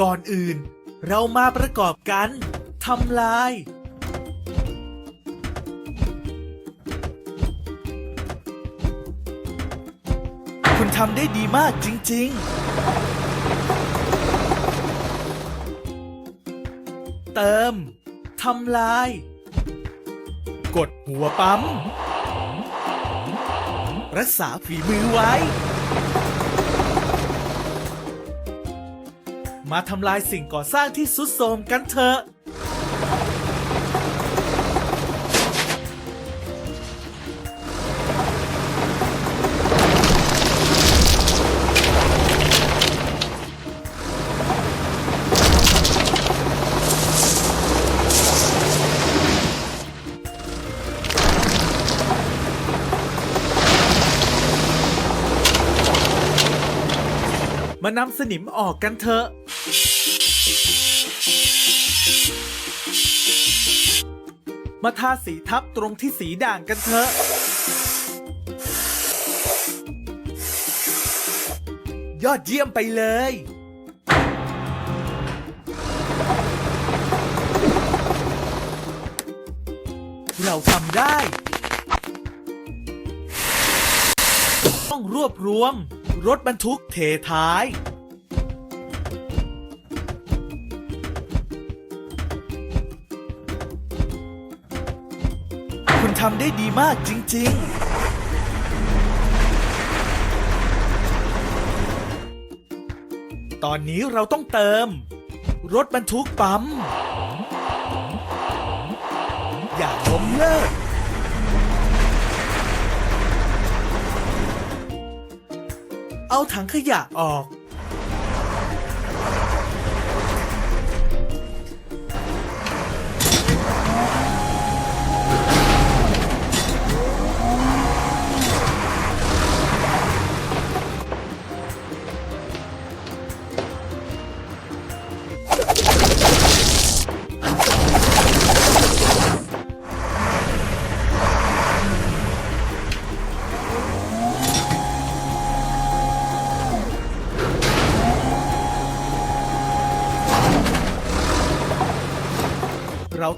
ก่อนอื่น เรามาประกอบกันทำลาย คุณทำได้ดีมากจริง ๆ เติมทำลาย กดหัวปั๊ม รักษาฝีมือไว้ มาทำลายสิ่งก่อสร้างที่สุดโทรมกันเถอะ มานำสนิมออกกันเถอะ มาทาสีทับตรงที่สีด่างกันเถอะ ยอดเยี่ยมไปเลย เราทำได้ ต้องรวบรวม รถบรรทุกเทท้าย ทำได้ดีมากจริง ๆตอนนี้เราต้องเติม รถบรรทุกปั๊ม อย่าล้มเลิก เอาถังขยะออก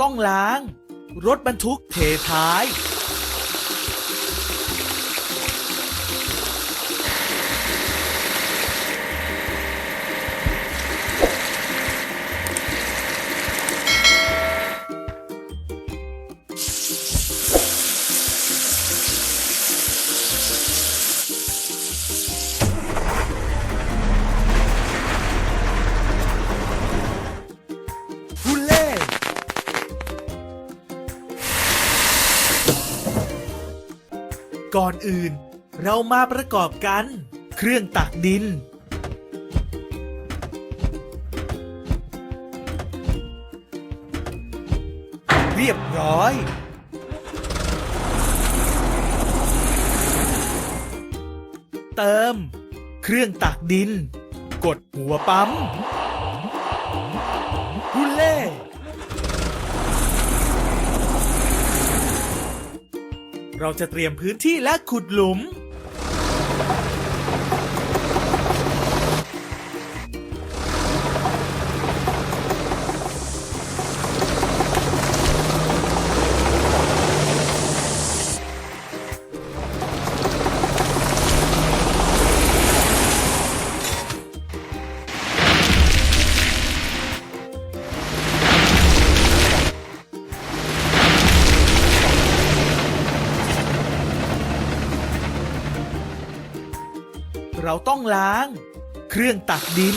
ต้องล้าง รถบรรทุกเทท้าย อนอื่น เรามาประกอบกัน เครื่องตักดิน เรียบร้อย เติม เครื่องตักดิน กดหัวปั๊มฮูเล่ เราจะเตรียมพื้นที่และขุดหลุม เราต้องล้าง เครื่องตักดิน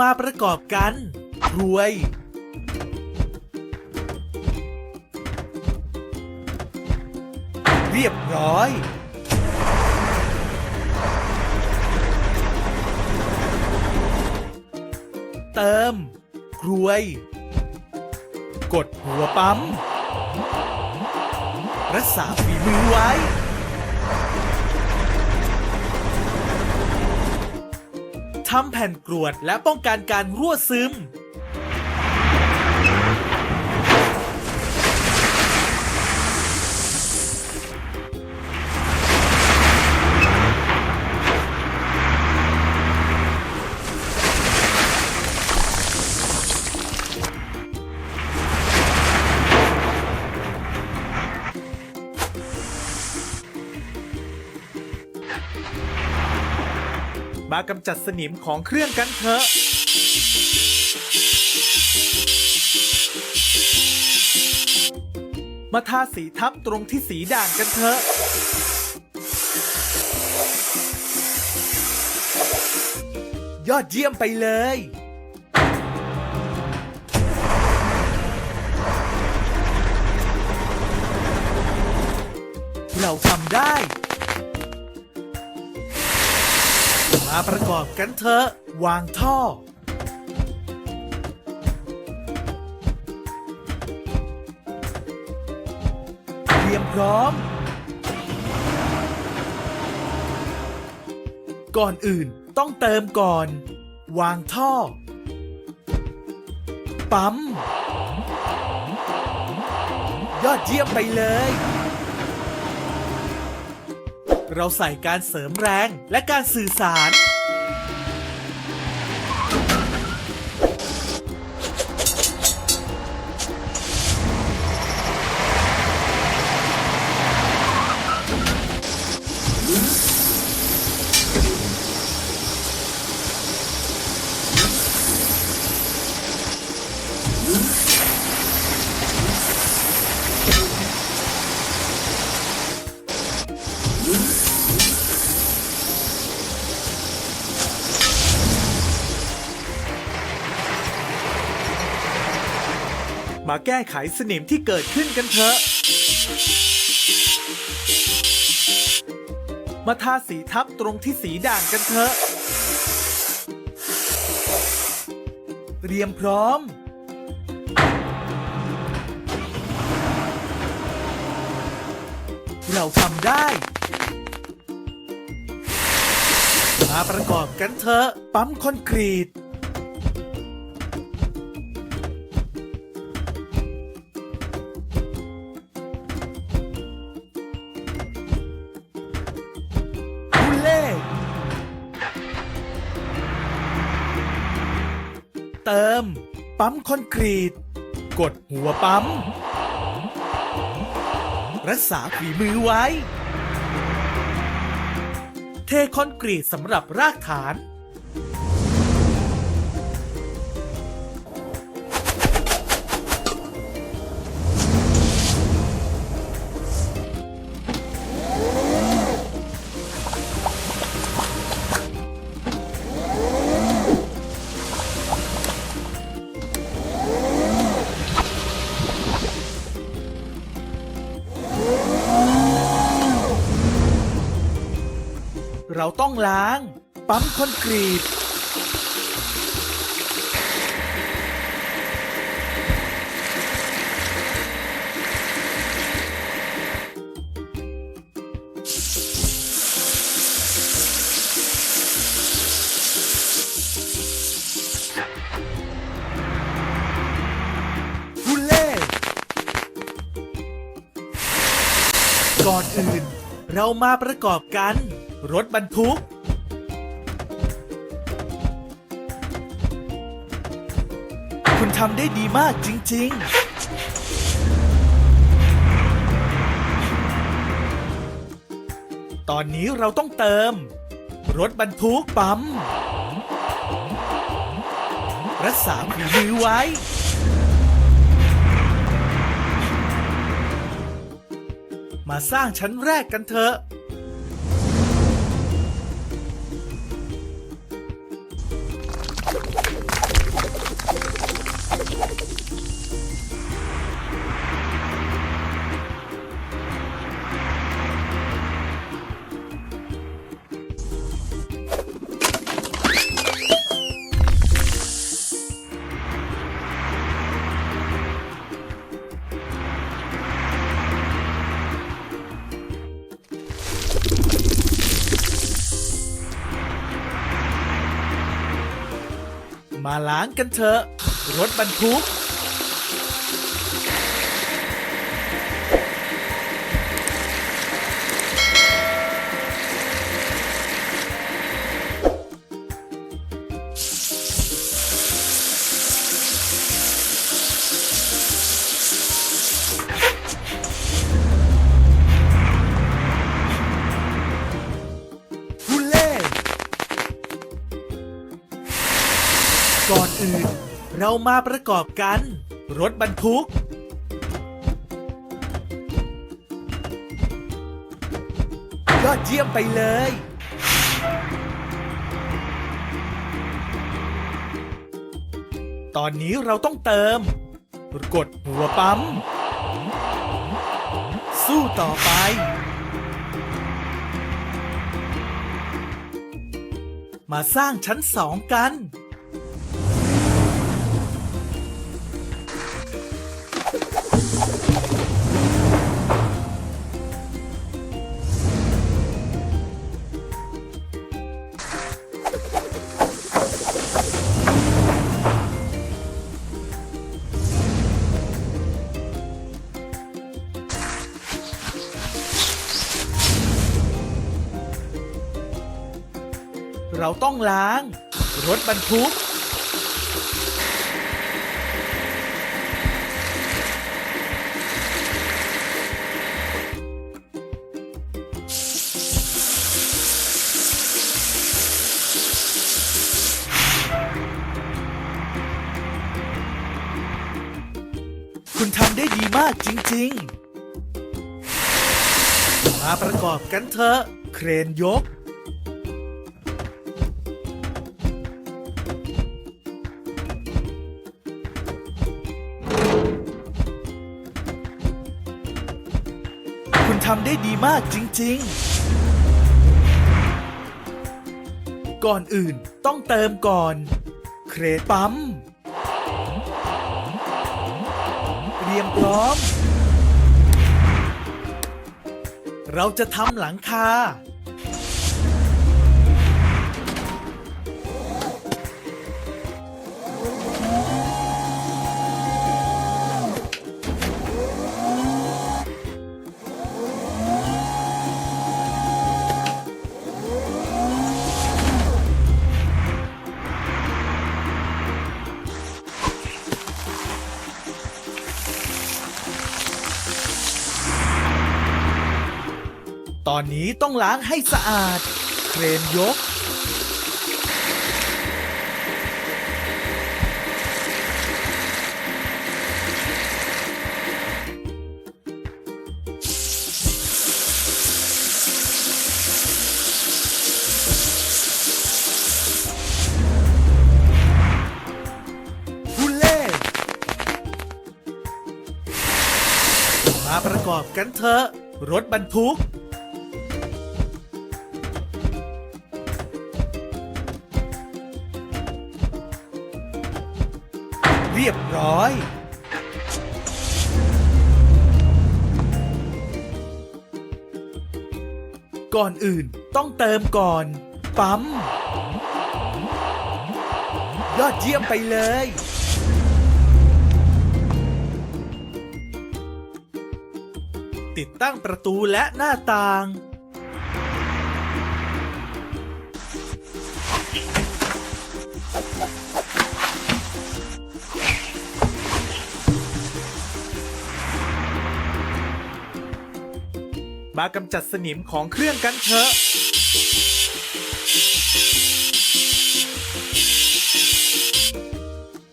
มาประกอบกันรวย เรียบร้อยเเติมกรวย กดหัวปั๊ม รักษาฝีมือไว้ ทำแผ่นกรวดและป้องกันการรั่วซึม มากำจัดสนิมของเครื่องกันเถอะ มาทาสีทับตรงที่สีด่างกันเถอะยอดเยี่ยมไปเลย เราทำได้ มาประกอบกันเถอะ วางท่อ เตรียมพร้อม ก่อนอื่นต้องเติมก่อน วางท่อ ปั๊ม ยอดเยี่ยมไปเลย เราใส่การเสริมแรงและการสื่อสาร มาแก้ไขสนิมที่เกิดขึ้นกันเถอะ มาทาสีทับตรงที่สีด่างกันเถอะ เตรียมพร้อม เราทำได้ มาประกอบกันเถอะ ปั๊มคอนกรีต ปั๊มคอนกรีต กดหัวปั๊ม รักษาฝีมือไว้ เทคอนกรีตสำหรับรากฐาน กรีตบุเล่ ก่อนอื่น เรามาประกอบกัน รถบรรทุก ทำได้ดีมากจริง ๆ ตอนนี้เราต้องเติม รถบรรทุกปั๊ม รักษาฝีมือไว้ มาสร้างชั้นแรกกันเถอะ มาล้างกันเถอะ รถบรรทุก มาประกอบกัน รถบรรทุก ยอดเยี่ยมไปเลย ตอนนี้เราต้องเติม กดหัวปั๊ม สู้ต่อไปมาสร้างชั้นสองกัน ล้าง รถบรรทุก คุณทำได้ดีมากจริง ๆ มาประกอบกันเถอะ เครนยก ทำได้ดีมากจริง ๆ ก่อนอื่นต้องเติมก่อน เครดปั๊มเตรียมพร้อม เราจะทำหลังคา อนนี้ต้องล้างให้สะอาด เครนยก ฮุเล่ มาประกอบกันเถอะ รถบรรทุก ร้อย ก่อนอื่นต้องเติมก่อน ปั๊ม ยอดเยี่ยมไปเลย ติดตั้งประตูและหน้าต่าง มากำจัดสนิมของเครื่องกันเถอะ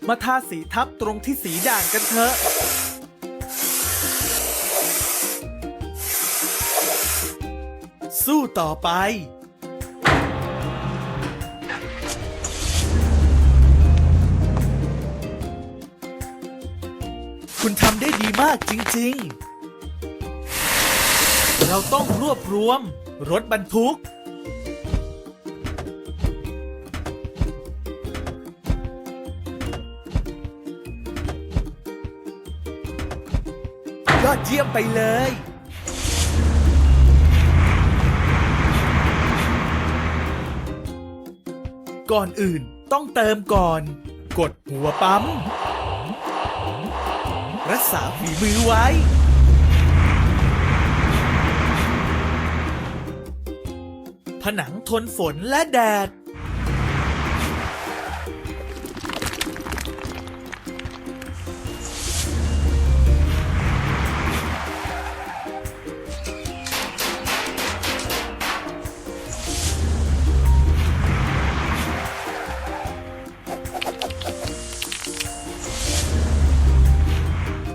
มาทาสีทับตรงที่สีด่างกันเถอะ สู้ต่อไป คุณทำได้ดีมากจริง ๆ เราต้องรวบรวม รถบรรทุก ยอดเยี่ยมไปเลย ก่อนอื่นต้องเติมก่อน กดหัวปั๊ม รักษาฝีมือไว้ ผนังทนฝนและแดด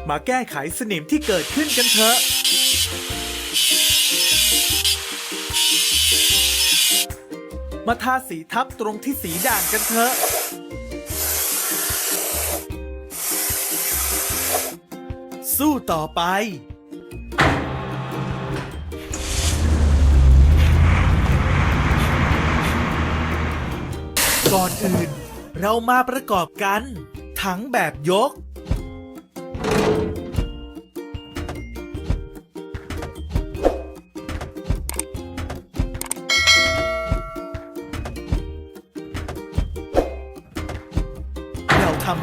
มาแก้ไขสนิมที่เกิดขึ้นกันเถอะ มาทาสีทับตรงที่สีด่างกันเถอะสู้ต่อไปก่อนอื่น เรามาประกอบกัน ถังแบบยก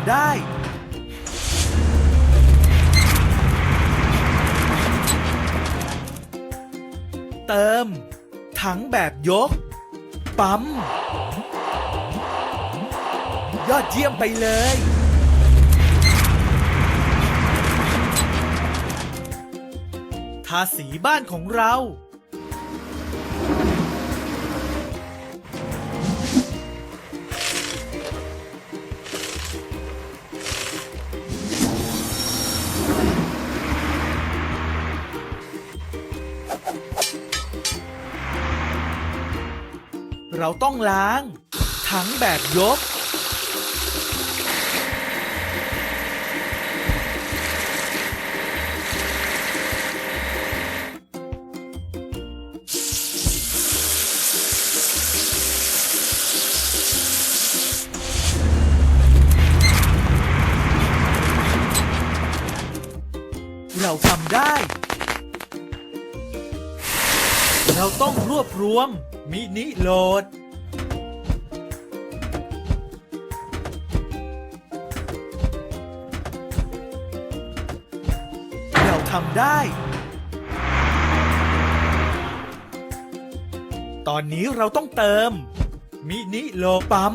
ได้ เติม ถังแบบยก ปั๊ม ยอดเยี่ยมไปเลย ทาสีบ้านของเรา เราต้องล้างถังแบบยก เราทำได้ วบรวม มินิโหลด เราทำได้ ตอนนี้เราต้องเติม มินิโลปั๊ม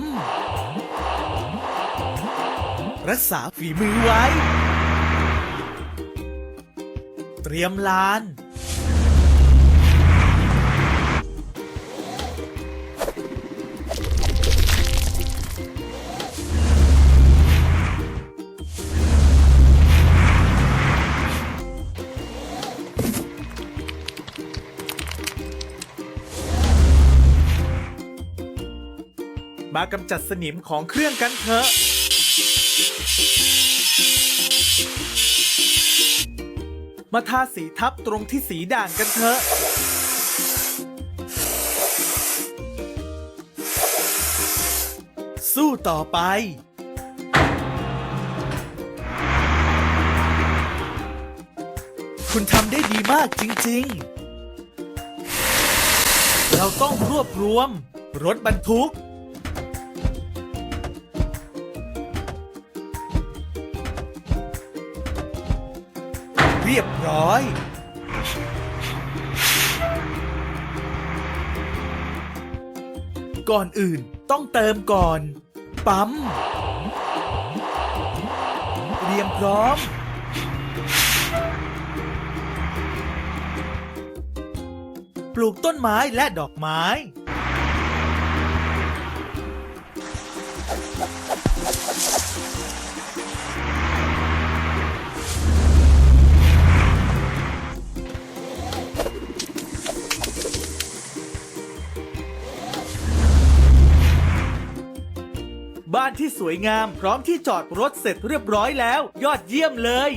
รักษาฝีมือไว้ เตรียมลานากำจัดสนิมของเครื่องกันเถอะมาทาสีทับตรงที่สีด่างกันเถอะ สู้ต่อไป คุณทำได้ดีมากจริง ๆ เราต้องรวบรวม รถบรรทุก รียบร้อย ก่อนอื่นต้องเติมก่อน ปั๊ม เตรียมพร้อม ปลูกต้นไม้และดอกไม้ ที่สวยงาม พร้อมที่จอดรถเสร็จเรียบร้อยแล้ว ยอดเยี่ยมเลย